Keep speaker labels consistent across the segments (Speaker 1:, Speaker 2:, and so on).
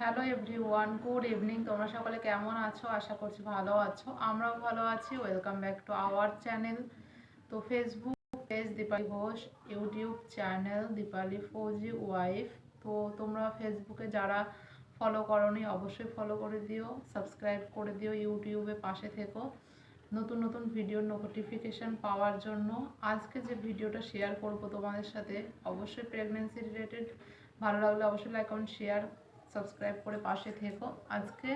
Speaker 1: Hello everyone good evening তোমরা সকলে কেমন আছো? আশা করছি ভালো আছো। আমরাও ভালো আছি। Welcome back to our channel তো Facebook page Dipali Ghosh YouTube channel Dipali Fauji wife তো তোমরা ফেসবুকে যারা ফলো করনি, অবশ্যই ফলো করে দিও সাবস্ক্রাইব করে দিও ইউটিউবে পাশে থেকো। নতুন নতুন ভিডিওর নোটিফিকেশান পাওয়ার জন্য আজকে যে ভিডিওটা শেয়ার করব তোমাদের সাথে, অবশ্যই প্রেগনেন্সি রিলেটেড ভালো লাগলে অবশ্যই লাইক কমেন্ট শেয়ার সাবস্ক্রাইব করে পাশে থেকো। আজকে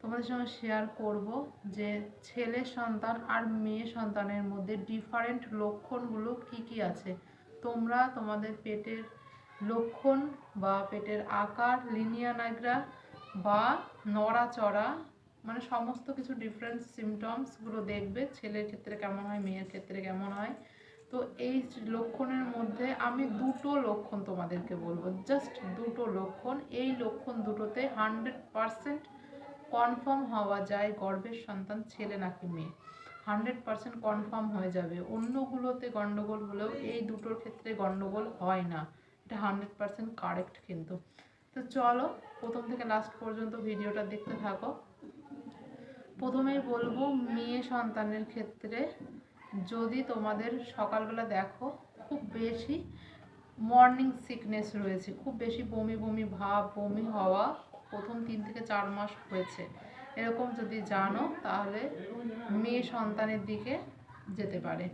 Speaker 1: তোমাদের সঙ্গে শেয়ার করব যে ছেলে সন্তান আর মেয়ে সন্তানের মধ্যে ডিফারেন্ট লক্ষণগুলো কি কি আছে। তোমরা তোমাদের পেটের লক্ষণ বা পেটের আকার লিনিয়া নাইগ্রা বা নড়াচড়া মানে সমস্ত কিছু ডিফারেন্ট সিমটমসগুলো দেখবে। ছেলের ক্ষেত্রে কেমন হয়, মেয়ের ক্ষেত্রে কেমন হয়। তো এই লক্ষণের মধ্যে আমি দুটো লক্ষণ তোমাদেরকে বলব জাস্ট দুটো লক্ষণ। এই লক্ষণ দুটোতে হান্ড্রেড পারসেন্ট কনফার্ম হওয়া যায় গর্ভের সন্তান ছেলে নাকি মেয়ে। হান্ড্রেড পারসেন্ট কনফার্ম হয়ে যাবে। অন্যগুলোতে গন্ডগোল হলেও এই দুটোর ক্ষেত্রে গন্ডগোল হয় না। এটা হান্ড্রেড পারসেন্ট কারেক্ট কিন্তু। তো চলো, প্রথম থেকে লাস্ট পর্যন্ত ভিডিওটা দেখতে থাকো। প্রথমেই বলব, মেয়ে সন্তানের ক্ষেত্রে যদি তোমাদের সকালবেলা দেখো, খুব বেশি মর্নিং সিকনেস রয়েছে। খুব বেশি বমি বমি, ভাব, বমি হওয়া প্রথম তিন থেকে চার মাস হয়েছে। এরকম যদি জানো, তাহলে মেয়ে সন্তানের দিকে যেতে পারে।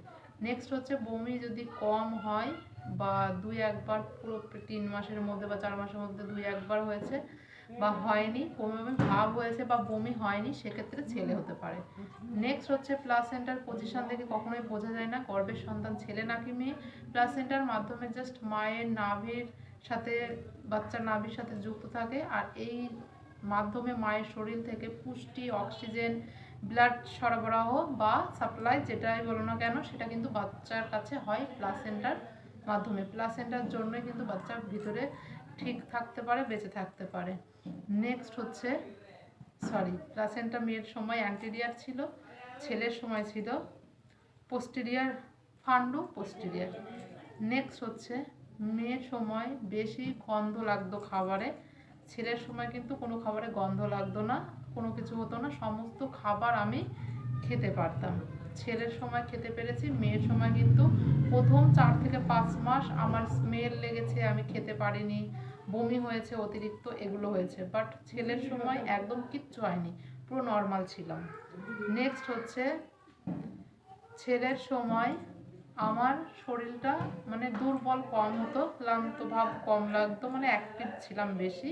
Speaker 1: নেক্সট হচ্ছে বমি যদি কম হয় বা দুই একবার পুরো তিন মাসের মধ্যে বা চার মাসের মধ্যে দুই একবার হয়েছে বা হয়নি বমি ভাব হয়েছে বা বমি হয়নি, সেক্ষেত্রে ছেলে হতে পারে। নেক্সট হচ্ছে প্লাসেন্টার পজিশন থেকে কখনোই বোঝা যায় না, গর্ভের সন্তান ছেলে নাকি মেয়ে। প্লাসেন্টার মাধ্যমে জাস্ট মায়ের নাভির সাথে, বাচ্চার নাভির সাথে যুক্ত থাকে আর এই মাধ্যমে মায়ের শরীর থেকে পুষ্টি অক্সিজেন ব্লাড সরবরাহ বা সাপ্লাই যেটাই বলো না কেন, সেটা কিন্তু বাচ্চার কাছে হয় প্লাসেন্টার মাধ্যমে। প্লাসেন্টার জন্যই কিন্তু বাচ্চার ভিতরে ঠিক থাকতে পারে, বেঁচে থাকতে পারে। নেক্সট হচ্ছে সরি প্লাসেন্টা মেয়ের সময় অ্যান্টেরিয়ার ছিল, ছেলের সময় ছিল পোস্টেরিয়ার ফান্ডু পোস্টেরিয়ার নেক্সট হচ্ছে, মেয়ের সময় বেশি গন্ধ লাগতো খাবারে, ছেলের সময় কিন্তু কোনো খাবারে গন্ধ লাগতো না, কোনো কিছু হতো না, সমস্ত খাবার আমি খেতে পারতাম। ছেলের সময় খেতে পেরেছি, মেয়ের সময় কিন্তু প্রথম চার থেকে পাঁচ মাস আমার স্মেল লেগেছে, আমি খেতে পারিনি বমি হয়েছে, অতিরিক্ত এগুলো হয়েছে বাট ছেলের সময় একদম কিচ্ছু হয়নি, পুরো নর্মাল ছিলাম। নেক্সট হচ্ছে, ছেলের সময় আমার শরীরটা মানে দুর্বল কম হতো, ক্লান্ত ভাব কম লাগতো মানে অ্যাক্টিভ ছিলাম বেশি।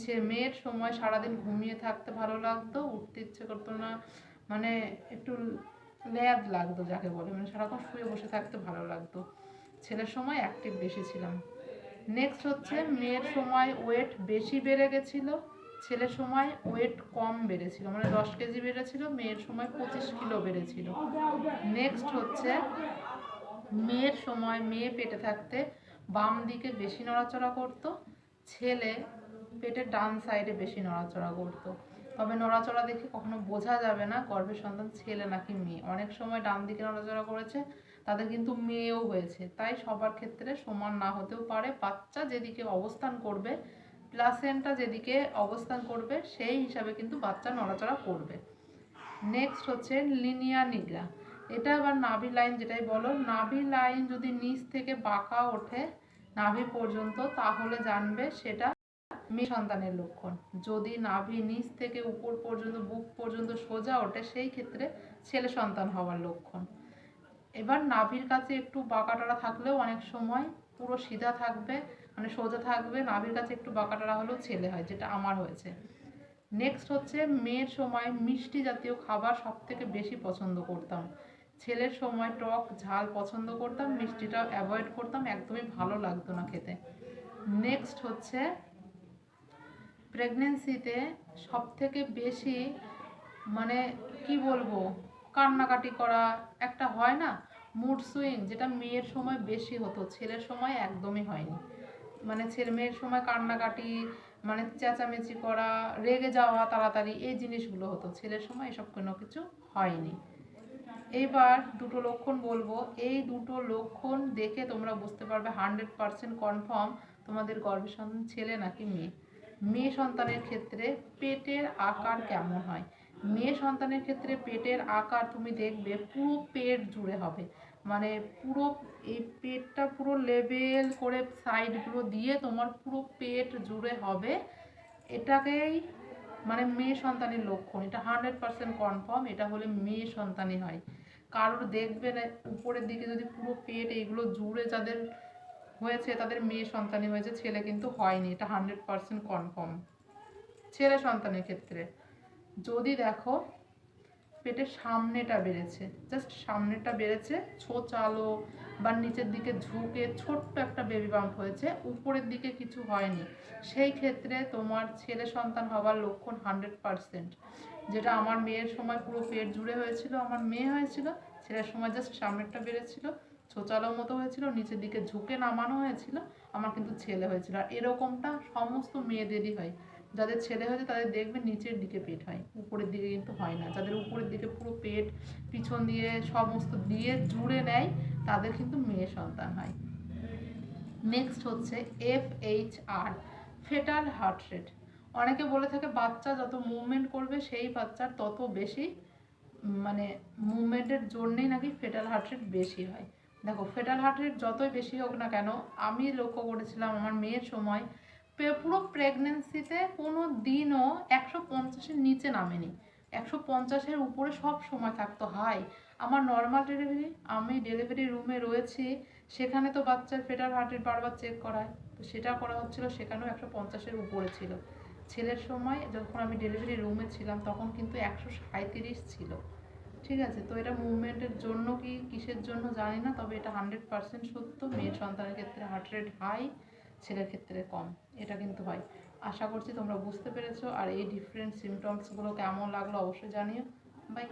Speaker 1: সে মেয়ের সময় সারাদিন ঘুমিয়ে থাকতে ভালো লাগতো, উঠতে ইচ্ছে করতো না মানে একটু ল্যাদ লাগতো যাকে বলে মানে সারাক্ষণ শুয়ে বসে থাকতে ভালো লাগতো। ছেলের সময় অ্যাক্টিভ বেশি ছিলাম। নেক্সট হচ্ছে মেয়ের সময় ওয়েট বেশি বেড়ে গেছিল, ছেলের সময় ওয়েট কম বেড়েছিল মানে দশ কেজি বেড়েছিল, মেয়ের সময় পঁচিশ কিলো বেড়েছিল। নেক্সট হচ্ছে মেয়ের সময় মেয়ে পেটে থাকতে বাম দিকে বেশি নড়াচড়া করতো, ছেলে পেটের ডান সাইডে বেশি নড়াচড়া করতো। তবে নড়াচড়া দেখে কখনো বোঝা যাবে না গর্ভের সন্তান ছেলে নাকি মেয়ে। অনেক সময় ডান দিকে নড়াচড়া করেছে তাদের কিন্তু মেয়েও হয়েছে। তাই সবার ক্ষেত্রে সমান না হতেও পারে। বাচ্চা যেদিকে অবস্থান করবে প্লাসেন্টা যেদিকে অবস্থান করবে, সেই হিসাবে কিন্তু বাচ্চা নড়াচড়া করবে। নেক্সট হচ্ছে লিনিয়া নিগ্রা এটা আবার নাভি লাইন যেটাই বলো। নাভি লাইন যদি নিচ থেকে বাঁকা ওঠে, নাভি পর্যন্ত, তাহলে জানবে সেটা মেয়ে সন্তানের লক্ষণ। যদি নাভি নিচ থেকে উপর পর্যন্ত, বুক পর্যন্ত সোজা ওঠে, সেই ক্ষেত্রে ছেলে সন্তান হওয়ার লক্ষণ। এবার নাভির কাছে একটু বাঁকাটারা থাকলেও অনেক সময় পুরো সিধা থাকবে মানে সোজা থাকবে, নাভির কাছে একটু বাঁকাটারা হলেও ছেলে হয়, যেটা আমার হয়েছে। নেক্সট হচ্ছে মেয়ের সময় মিষ্টি জাতীয় খাবার সব থেকে বেশি পছন্দ করতাম। ছেলের সময় টক ঝাল পছন্দ করতাম, মিষ্টিটা অ্যাভয়েড করতাম, একদমই ভালো লাগতো না খেতে। নেক্সট হচ্ছে প্রেগনেন্সিতে সব থেকে বেশি মানে কি বলব? কান্নাকাটি করা একটা হয় না মুড সুইং যেটা মেয়ের সময় বেশি হতো, ছেলের সময় একদমই হয়নি। মানে ছেলে মেয়ের সময় কান্নাকাটি মানে চেঁচামেচি করা, রেগে যাওয়া তাড়াতাড়ি, এই জিনিসগুলো হতো। ছেলের সময় এসব কোনো কিছু হয়নি। এইবার দুটো লক্ষণ বলব। এই দুটো লক্ষণ দেখে তোমরা বুঝতে পারবে, হান্ড্রেড পারসেন্ট কনফার্ম তোমাদের গর্ভের সন্তান ছেলে নাকি মেয়ে। মেয়ে সন্তানের ক্ষেত্রে পেটের আকার কেমন হয়? মেয়ে সন্তানের ক্ষেত্রে পেটের আকার তুমি দেখবে পুরো পেট জুড়ে হবে। মানে পুরো এই পেটটা পুরো লেবেল করে সাইডগুলো দিয়ে তোমার পুরো পেট জুড়ে হবে। এটাকেই মানে মেয়ে সন্তানের লক্ষণ। এটা হান্ড্রেড পার্সেন্ট কনফার্ম এটা হলে মেয়ে সন্তানই হয়। কারোর দেখবে না, উপরের দিকে যদি পুরো পেট এইগুলো জুড়ে যাদের হয়েছে, তাদের মেয়ে সন্তানই হয়েছে, ছেলে কিন্তু হয়নি। এটা হান্ড্রেড পার্সেন্ট কনফার্ম ছেলে সন্তানের ক্ষেত্রে। যদি দেখো, পেটের সামনেটা বেড়েছে জাস্ট সামনেটা বেড়েছে, ছোচালো বা নিচের দিকে ঝুঁকে ছোট্ট একটা বেবি বাম্প হয়েছে, উপরের দিকে কিছু হয়নি। সেই ক্ষেত্রে তোমার ছেলে সন্তান হওয়ার লক্ষণ হান্ড্রেড পারসেন্ট যেটা আমার মেয়ের সময় পুরো পেট জুড়ে হয়েছিল, আমার মেয়ে হয়েছিল, ছেলের সময় জাস্ট সামনেরটা বেড়েছিল ছোচালো মতো হয়েছিল, নিচের দিকে ঝুঁকে নামানো হয়েছিল, আমার কিন্তু ছেলে হয়েছিল। আর এরকমটা সমস্ত মেয়েদেরই হয়। যাদের ছেলে হয়েছে তাদের দেখবে নিচের দিকে পেট হয়, উপরের দিকে কিন্তু হয় না। যাদের উপরের দিকে পুরো পেট পিছন দিয়ে সমস্ত দিয়ে জুড়ে নেয়, তাদের কিন্তু মেয়ে সন্তান হয়। নেক্সট হচ্ছে F H R foetal heart rate অনেকে বলে থাকে, বাচ্চা যত মুভমেন্ট করবে, সেই বাচ্চার তত বেশি মানে মুভমেন্টের জন্যেই নাকি ফেটাল হার্ট রেট বেশি হয়। দেখো ফেটাল হার্ট রেট যতই বেশি হোক না কেন, আমি লক্ষ্য করেছিলাম, আমার মেয়ের সময় পুরো প্রেগনেন্সিতে কোনো দিনও একশো পঞ্চাশের নিচে নামেনি। একশো পঞ্চাশের উপরে সব সময় থাকতো। হাই, আমার নর্মাল ডেলিভারি আমি ডেলিভারি রুমে রয়েছি, সেখানে তো বাচ্চার ফেটাল হার্টের বারবার চেক করায়। তো সেটা করা হচ্ছিল, সেখানেও একশো পঞ্চাশের উপরে ছিল। ছেলের সময় যখন আমি ডেলিভারি রুমে ছিলাম, তখন কিন্তু একশো সাঁইত্রিশ ছিল। ঠিক আছে, তো এটা মুভমেন্টের জন্য কি, কিসের জন্য জানি না, তবে এটা হান্ড্রেড পার্সেন্ট সত্য। মেয়ের সন্তানের ক্ষেত্রে হার্ট রেট হাই ছেলের ক্ষেত্রে কম, এটা কিন্তু হয়। আশা করছি তোমরা বুঝতে পেরেছ, আর এই ডিফারেন্ট সিমটমসগুলো কেমন লাগল অবশ্যই জানিও। বাই